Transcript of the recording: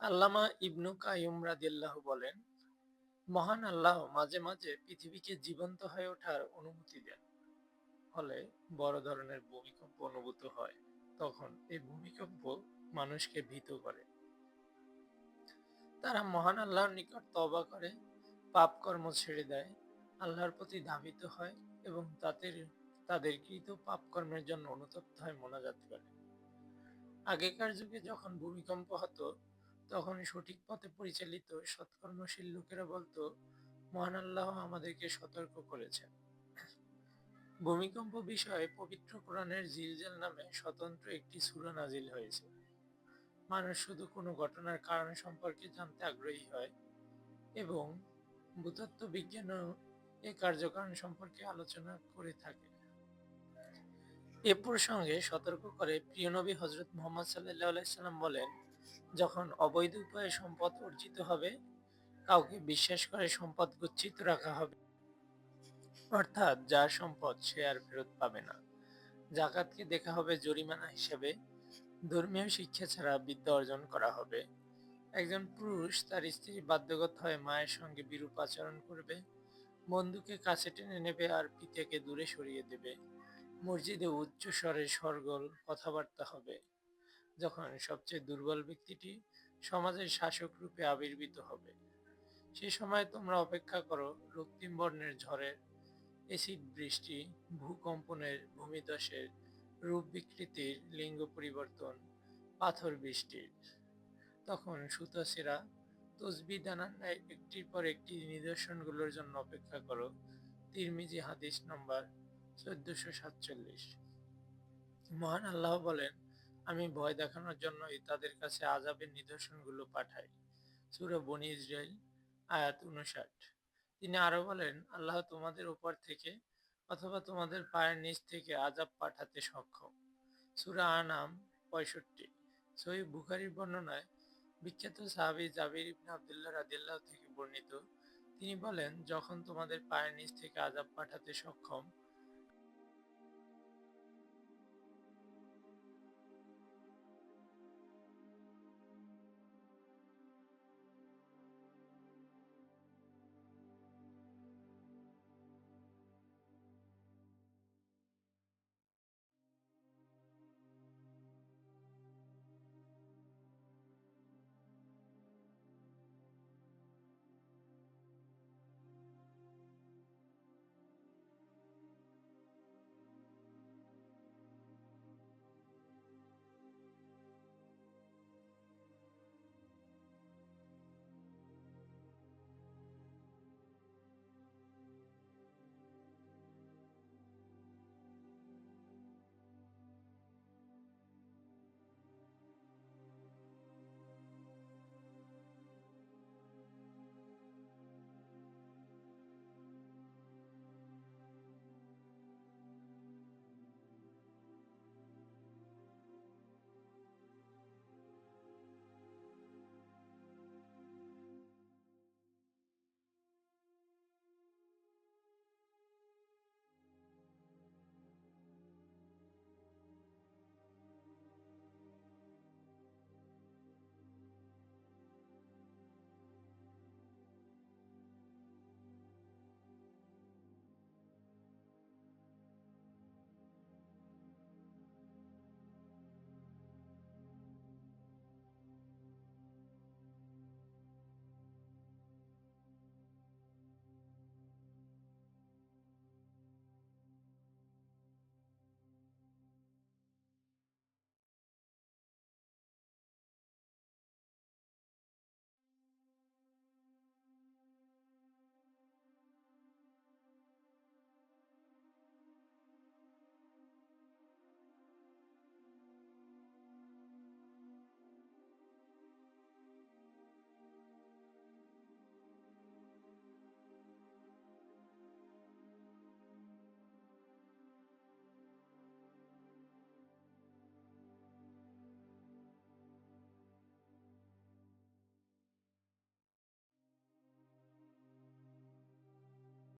আল্লামা ইবনু কাইয়ুম রাদিয়াল্লাহ বলেন, মহান আল্লাহ মাঝে মাঝে পৃথিবীকে জীবন্ত হয়ে ওঠার অনুমতি দেন। ফলে বড় ধরনের ভূমিকম্প অনুভূত হয়, তখন এই ভূমিকম্প মানুষকে ভীত করে। তারা মহান আল্লাহর নিকট তবা করে, পাপ কর্ম ছেড়ে দেয়, আল্লাহর প্রতি ধাবিত হয় এবং তাদের তাদের কৃত পাপ কর্মের জন্য অনুতপ্ত হয় মোনাজাত করে। আগেকার যুগে যখন ভূমিকম্প হতো তখন সঠিক পথে পরিচালিত সৎকর্মশীল লোকেরা বলতো, মহান আল্লাহ আমাদেরকে সতর্ক করেছেন। ভূমিকম্প বিষয়ে পবিত্র কোরআনের জিলজাল নামে স্বতন্ত্র একটি সূরা নাজিল হয়েছে। মানুষ শুধু কোনো ঘটনার কারণ সম্পর্কে জানতে আগ্রহী হয় এবং ভূতত্ত্ব বিজ্ঞানও এ কার্যকারণ সম্পর্কে আলোচনা করে থাকে। এ প্রসঙ্গে সতর্ক করে প্রিয় নবী হজরত মোহাম্মদ সাল্লাহ সাল্লাম বলেন যখন অবৈধ উপায়ে সম্পদ অর্জিত হবে, কাউকে বিশ্বাস করে সম্পদ গচ্ছিত রাখা হবে। অর্থাৎ যার সম্পদ সে আর ফেরত পাবে না। জাকাতকে দেখা হবে জরিমানা হিসেবে। ধর্মীয় শিক্ষা ছাড়া বিদ্যা অর্জন করা হবে। একজন পুরুষ তার স্ত্রী বাধ্যগত হয়ে মায়ের সঙ্গে বিরূপ আচরণ করবে। বন্ধুকে কাছে টেনে নেবে আর পিতাকে দূরে সরিয়ে দেবে। মসজিদে উচ্চ স্বরে সরগোল কথাবার্তা হবে। যখন সবচেয়ে দুর্বল ব্যক্তিটি সমাজের শাসক রূপে আবির্ভূত হবে। সে সময় তোমরা অপেক্ষা করো রক্তিম বর্ণের ঝড়ের এসিড বৃষ্টি, ভূকম্পনের ভূমিদশের রূপ বিকৃতির লিঙ্গ পরিবর্তন, পাথর বৃষ্টির। তখন সুতাসেরা তসবি দানার ন্যায় একটির পর একটি নিদর্শনগুলোর জন্য অপেক্ষা করো। তিরমিজি হাদিস নম্বর চোদ্দশো সাতচল্লিশ। মহান আল্লাহ বলেন আমি ভয় দেখানোর জন্যই তাদের কাছে আজাবের নিদর্শনগুলো পাঠাই। সুরা বনি ইসরায়েল আয়াত উনষাট তিনি আরও বলেন, আল্লাহ তোমাদের উপর থেকে অথবা তোমাদের পায়ের নিচ থেকে আজাব পাঠাতে সক্ষম। সুরা আনাম পঁয়ষট্টি। সহি বুখারির বর্ণনায় বিখ্যাত সাহাবি জাবির ইবনে আবদুল্লাহ রাদিল্লাহ থেকে বর্ণিত, তিনি বলেন, যখন তোমাদের পায়ের নিচ থেকে আজাব পাঠাতে সক্ষম